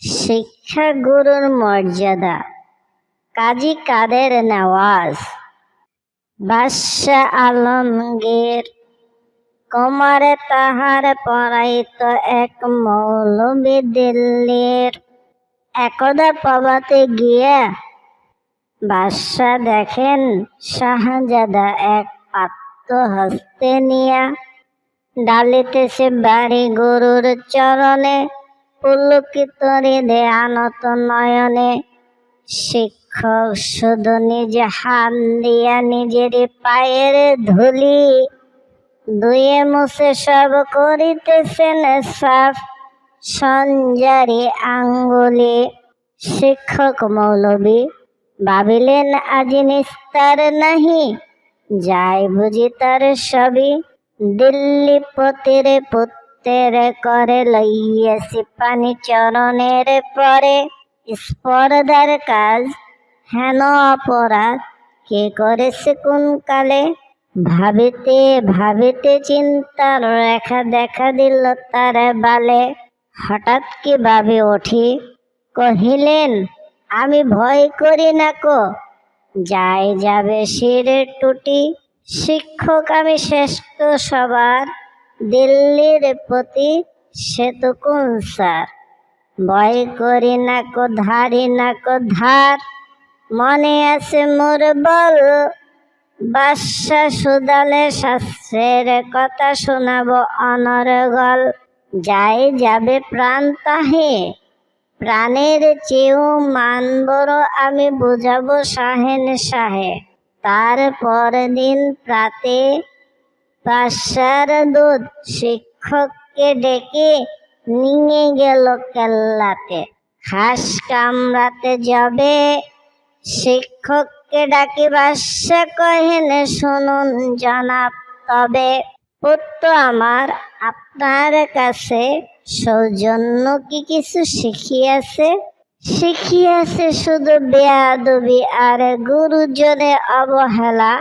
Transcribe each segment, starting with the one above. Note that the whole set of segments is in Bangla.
শিক্ষা গুরুর মর্যাদা। কাজী কাদের নওয়াজ। বাদশাহ আলমগীর কমারে তাহার পড়াইত এক মৌলবী দিল্লির একদা প্রভাতে গিয়া বাদশাহ দেখেন, শাহজাদা এক পাত্র হস্তে নিয়া ডালিতেছে বাড়ি গরুর চরণে। পুলকিত হৃদে আনত নয়নে। শিক্ষক শুধু নিজে হাত দিয়া নিজের পায়ের ধুলি। দুয়ে মুছে সব করিতেছেন সাফ সঞ্জারি আঙ্গুলি। শিক্ষক মৌলবী, ভাবিলেন আজি নিস্তার নাহি, যাই বুঝি তার সবই দিল্লি পতিরে। পুত্রের করে লইয়াছি পানি চরণের পরে স্পর্ধার কাজ হেন অপরাধ। কে করেছে কোন কালে? ভাবিতে ভাবিতে চিন্তার রেখা দেখা দিল তার বালে। হঠাৎ কি ভাবে উঠি? কহিলেন, আমি ভয় করি না কো। যাই যাবে শিরে টুটি। শিক্ষক আমি শ্রেষ্ঠ সবার। দিল্লির প্রতি সে তো কোন স্যার। ভয় করি না কো, ধারি না কো, ধার। মনে আছে মোর বল, বাদশা সুদালে শাস্ত্রের কথা শোনাবো অনর্গল যাই যাবে প্রাণ তাহে, প্রাণের চেয়েও মান বড় আমি বুঝাবো শাহেন শাহে। তারপর দিন প্রাতে বাদশার দুধ শিক্ষককে ডেকে নিয়ে গেল কেল্লাতে। খাস কামরাতে যাবে, শিক্ষককে ডাকি বাদশা কহেন শুনুন জনাব, তবে পুত্র আমার আপনার কাছে সৌজন্য কি কিছু শিখিয়াছে? শিখিয়াছে শুধু বেয়াদবি আর গুরুজনে অবহেলা।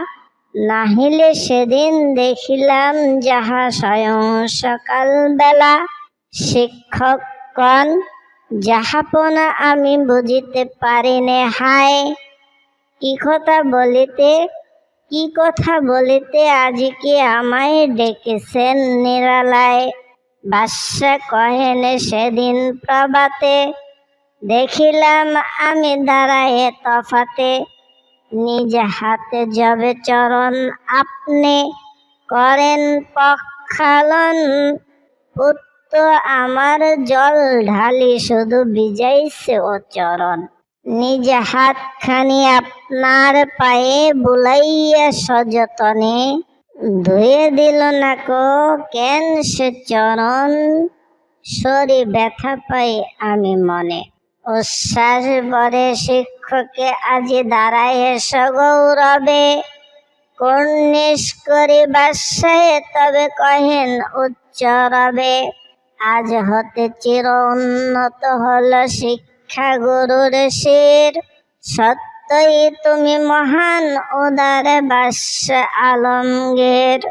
নাহিলে সেদিন দেখিলাম যাহা স্বয়ং সকাল বেলা শিক্ষক কন যাহাপনা আমি বুঝিতে পারি নে হায়। কি কথা বলিতে, কি কথা বলিতে আজকে আমায় ডেকেছেন নিরালায়। বাদশা কহেন, সেদিন প্রভাতে দেখিলাম আমি দাঁড়ায় তফাতে নিজ হাতে যাবে চরণ, আপনি করেন পক্ষালন। পুত্র, আমার জল ঢালি, শুধু বিজাইছে ও চরণ। নিজ হাতখানি আপনার পায়ে বুলাইয়া সযতনে। ধুয়ে দিল না কো, কেন সে চরণ? শরী ব্যথা পাই আমি মনে। উচ্ছ্বাস বরে শিক্ষকে আজি দাঁড়ায় সগৌরবে কর্নিশ করি বাসায় তবে কহেন উচ্চ রবে আজ হতে চির উন্নত হল শিক্ষা গুরুর শির সত্যই তুমি মহান উদার বাস আলমগীর।